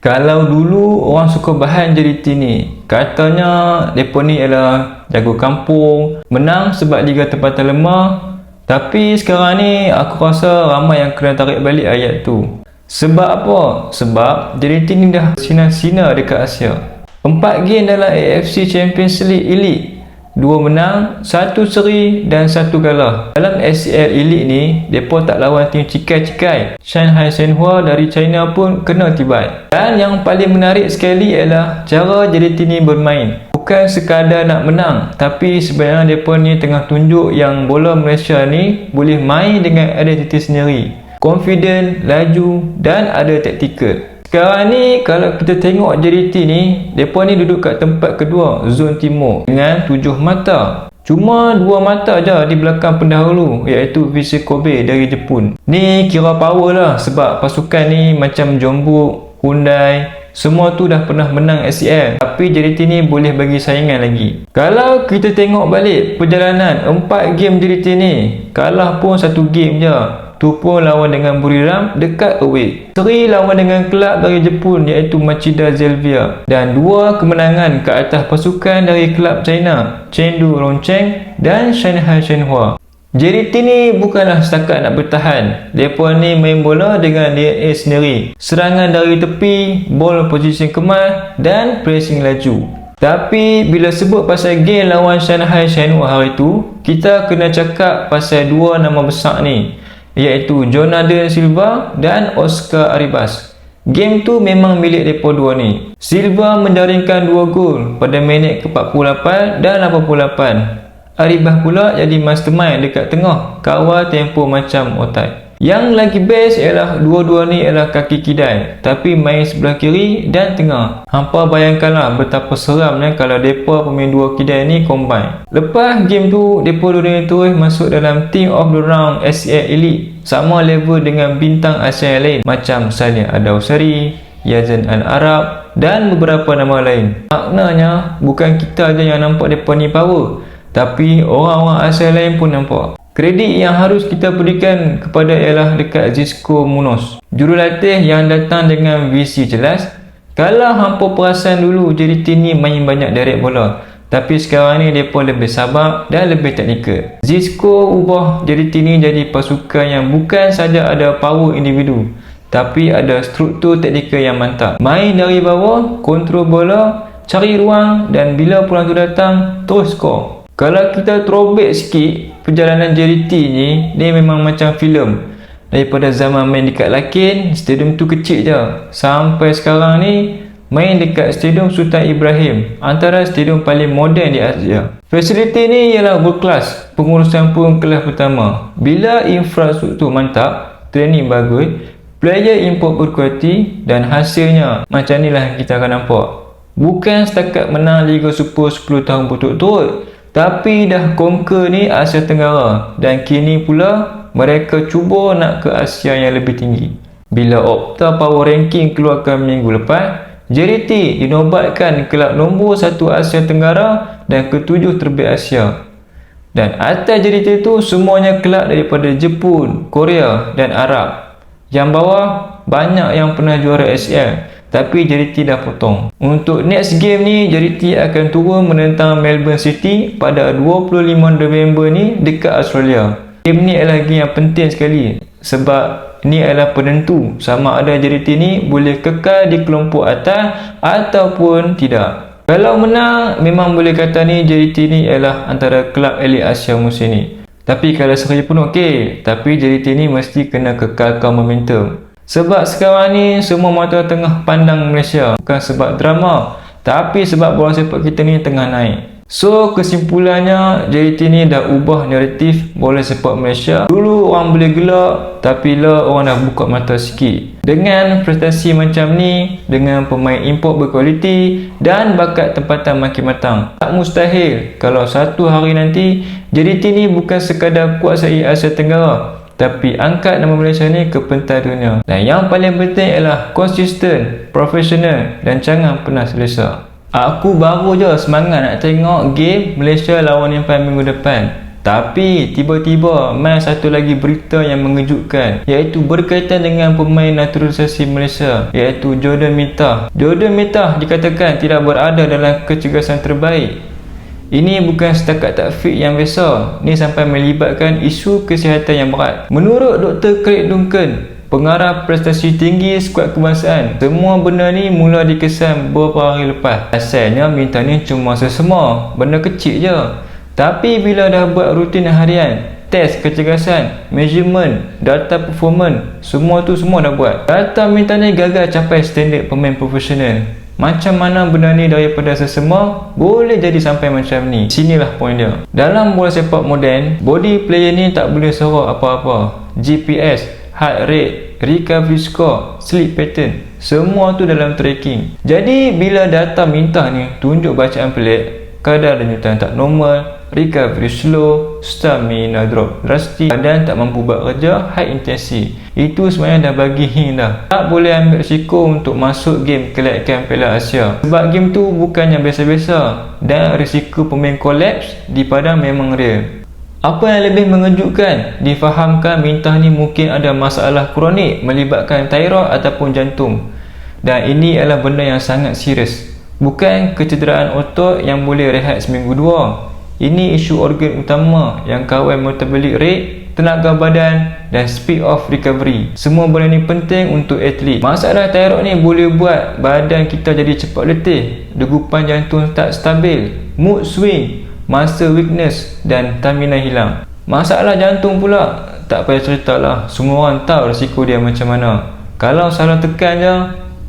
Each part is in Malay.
Kalau dulu orang suka bahan JDT ni Katanya mereka ni ialah jago kampung Menang sebab Liga Tempatan Lemah. Tapi sekarang ni aku rasa ramai yang kena tarik balik ayat tu. Sebab apa? Sebab JDT ni dah sinar-sinar dekat Asia. Empat game dalam AFC Champions League Elite Dua menang, satu seri dan satu kalah. Dalam SCL Elite ni, mereka tak lawan tim cikai-cikai. Shanghai Shenhua dari China pun kena tibat. Dan yang paling menarik sekali ialah cara JDT ni bermain. Bukan sekadar nak menang, tapi sebenarnya mereka ni tengah tunjuk yang bola Malaysia ni boleh main dengan identiti sendiri. Confident, laju dan ada taktikal. Sekarang ni kalau kita tengok JDT ni Mereka ni duduk kat tempat kedua Zon Timur Dengan tujuh mata. Cuma dua mata je di belakang pendahulu Iaitu VC Kobe dari Jepun. Ni kira power lah Sebab pasukan ni macam Jombu, Hyundai Semua tu dah pernah menang SCL Tapi JDT ni boleh bagi saingan lagi. Kalau kita tengok balik perjalanan empat game JDT ni Kalah pun satu game je Tu pun lawan dengan Buriram dekat away. Seri lawan dengan kelab dari Jepun iaitu Machida Zelvia. Dan dua kemenangan ke atas pasukan dari kelab China, Chengdu Rongcheng dan Shanghai Shenhua. JDT ni bukanlah setakat nak bertahan. Mereka ni main bola dengan DNA sendiri. Serangan dari tepi, ball position kemas dan pressing laju. Tapi bila sebut pasal game lawan Shanghai Shenhua hari tu, kita kena cakap pasal dua nama besar ni iaitu Jonathan Silva dan Oscar Aribas. Game tu memang milik mereka dua ni. Silva menjaringkan dua gol pada minit ke-48 dan 88. Aribas pula jadi mastermind dekat tengah kawal tempo macam otai. Yang lagi best ialah dua-dua ni ialah kaki kidai tapi main sebelah kiri dan tengah. Hampa bayangkanlah betapa seramnya kalau depa pemain dua kidai ni combine. Lepas game tu depa dua ni terus masuk dalam team of the round SCA Elite sama level dengan bintang Asia yang lain macam Salim Adausari, Yazan Al-Arab dan beberapa nama lain. Maknanya bukan kita aja yang nampak depa ni power tapi orang-orang Asia lain pun nampak. Kredit yang harus kita berikan kepada ialah dekat Zisco Munos. Jurulatih yang datang dengan visi jelas. Kalau hampa perasan dulu JDT ni main banyak direct bola. Tapi sekarang ni pun lebih sabar dan lebih teknikal. Zisco ubah JDT ni jadi pasukan yang bukan saja ada power individu. Tapi ada struktur teknikal yang mantap. Main dari bawah, kontrol bola, cari ruang dan bila pulang tu datang, terus skor. Kalau kita throwback sikit perjalanan JDT ni ni memang macam filem. Daripada zaman main dekat Lakin, stadium tu kecil je. Sampai sekarang ni main dekat Stadium Sultan Ibrahim, antara stadium paling moden di Asia. Fasiliti ni ialah world class, pengurusan pun kelas pertama. Bila infrastruktur mantap, training bagus, player import berkualiti dan hasilnya macam inilah kita akan nampak. Bukan setakat menang Liga Super 10 tahun berturut-turut, tapi dah conquer ni Asia Tenggara dan kini pula mereka cuba nak ke Asia yang lebih tinggi. Bila Opta Power Ranking keluarkan minggu lepas, JDT dinobatkan kelab nombor 1 Asia Tenggara dan ketujuh terbaik Asia. Dan atas JDT itu semuanya kelab daripada Jepun, Korea dan Arab. Yang bawah banyak yang pernah juara ASL tapi JDT dah potong. Untuk next game ni, JDT akan turun menentang Melbourne City pada 25 November ni dekat Australia. Game ni adalah game yang penting sekali sebab ni adalah penentu sama ada JDT ni boleh kekal di kelompok atas ataupun tidak. Kalau menang, memang boleh kata ni JDT ni adalah antara kelab elit Asia musim ni. Tapi kalau sekali pun okey, tapi JDT ni mesti kena kekalkan momentum. Sebab sekarang ni semua mata tengah pandang Malaysia. Bukan sebab drama Tapi sebab bola sepak kita ni tengah naik. So kesimpulannya JDT ni dah ubah naratif bola sepak Malaysia. Dulu orang boleh gelak Tapi lah orang dah buka mata sikit. Dengan prestasi macam ni Dengan pemain import berkualiti Dan bakat tempatan makin matang. Tak mustahil Kalau satu hari nanti JDT ni bukan sekadar kuasai Asia Tenggara tapi angkat nama Malaysia ni ke pentas dunia. Dan yang paling penting ialah konsisten, profesional dan jangan pernah selesa. Aku baru je semangat nak tengok game Malaysia lawan Nepal minggu depan. Tapi tiba-tiba main satu lagi berita yang mengejutkan iaitu berkaitan dengan pemain naturalisasi Malaysia iaitu Jordan Mita. Jordan Mita dikatakan tidak berada dalam kecergasan terbaik. Ini bukan setakat tak fit yang biasa. Ini sampai melibatkan isu kesihatan yang berat. Menurut Dr. Craig Duncan, pengarah prestasi tinggi skuad kebangsaan. Semua benda ni mula dikesan beberapa hari lepas. Asalnya minta ni cuma sesama, benda kecil je. Tapi bila dah buat rutin harian, test kecergasan, measurement, data performance, semua tu semua dah buat. Data minta ni gagal capai standard pemain profesional. Macam mana benda ni daripada sesama boleh jadi sampai macam ni. Sinilah poin dia. Dalam bola sepak moden, body player ni tak boleh sorok apa-apa. GPS, heart rate, recovery score, sleep pattern semua tu dalam tracking jadi bila data minta ni tunjuk bacaan pelik kadar denyutan tak normal recovery slow stamina drop drastic badan tak mampu buat kerja high intensity. Itu sebenarnya dah bagi hint dah. Tak boleh ambil risiko untuk masuk game kelayakan Piala Asia. Sebab game tu bukannya biasa-biasa. Dan risiko pemain collapse di padang memang real. Apa yang lebih mengejutkan, difahamkan mintah ni mungkin ada masalah kronik melibatkan thyroid ataupun jantung. Dan ini adalah benda yang sangat serius. Bukan kecederaan otot yang boleh rehat seminggu dua. Ini isu organ utama yang kawal metabolic rate, tenaga badan dan speed of recovery. Semua benda ni penting untuk atlet. Masalah thyroid ni boleh buat badan kita jadi cepat letih, degupan jantung tak stabil, mood swing, masa weakness dan stamina hilang masalah jantung pula tak payah cerita lah semua orang tahu risiko dia macam mana kalau salah tekan je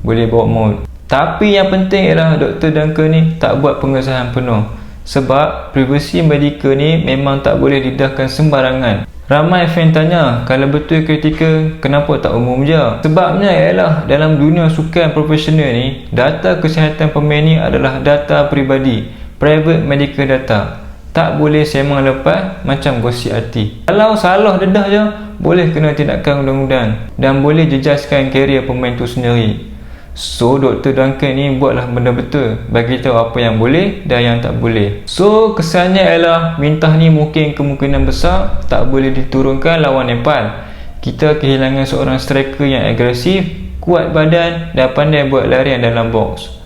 boleh bawa maut tapi yang penting ialah Dr. Duncan ni tak buat pengesahan penuh sebab privasi medikal ni memang tak boleh didahkan sembarangan. Ramai fan tanya kalau betul kritikal kenapa tak umum je? Sebabnya ialah dalam dunia sukan profesional ni Data kesihatan pemain ni adalah data peribadi private medical data. Tak boleh semang lepas macam gosip hati. Kalau salah dedah je boleh kena tindakan undang-undang dan boleh jejaskan karier pemain tu sendiri so Dr. Duncan ni buatlah benda betul. Bagi tahu apa yang boleh dan yang tak boleh. So kesannya ialah mintah ni mungkin kemungkinan besar tak boleh diturunkan lawan Nepal. Kita kehilangan seorang striker yang agresif kuat badan dan pandai buat larian dalam box.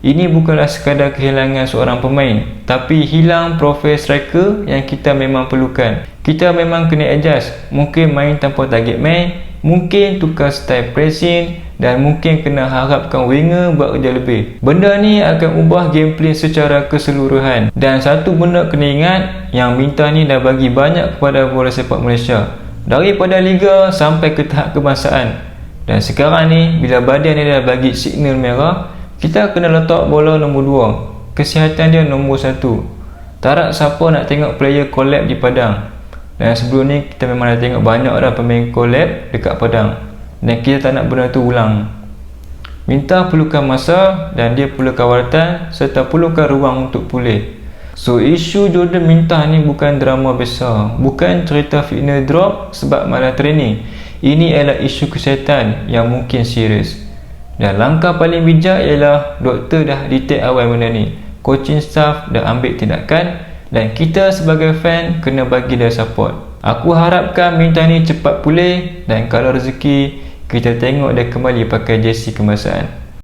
Ini bukanlah sekadar kehilangan seorang pemain Tapi hilang profil striker yang kita memang perlukan. Kita memang kena adjust. Mungkin main tanpa target man Mungkin tukar style pressing Dan mungkin kena harapkan winger buat kerja lebih. Benda ni akan ubah gameplay secara keseluruhan. Dan satu benda kena ingat Yang minta ni dah bagi banyak kepada bola sepak Malaysia. Daripada Liga sampai ke tahap kebangsaan. Dan sekarang ni bila badan ni dah bagi signal merah kita kena letak bola nombor 2 kesihatan dia nombor 1 tak siapa nak tengok player collab di padang dan sebelum ni kita memang dah tengok banyak dah pemain collab dekat padang. Dan kita tak nak benda tu ulang. Minta perlukan masa dan dia perlu kawalatan serta perlukan ruang untuk pulih. So isu Jordan minta ni bukan drama besar. Bukan cerita fitness drop sebab malah training. Ini adalah isu kesihatan yang mungkin serius. Dan langkah paling bijak ialah doktor dah detect awal benda ni. Coaching staff dah ambil tindakan dan kita sebagai fan kena bagi dia support. Aku harapkan minta ni cepat pulih dan kalau rezeki kita tengok dia kembali pakai jersey kemasaan.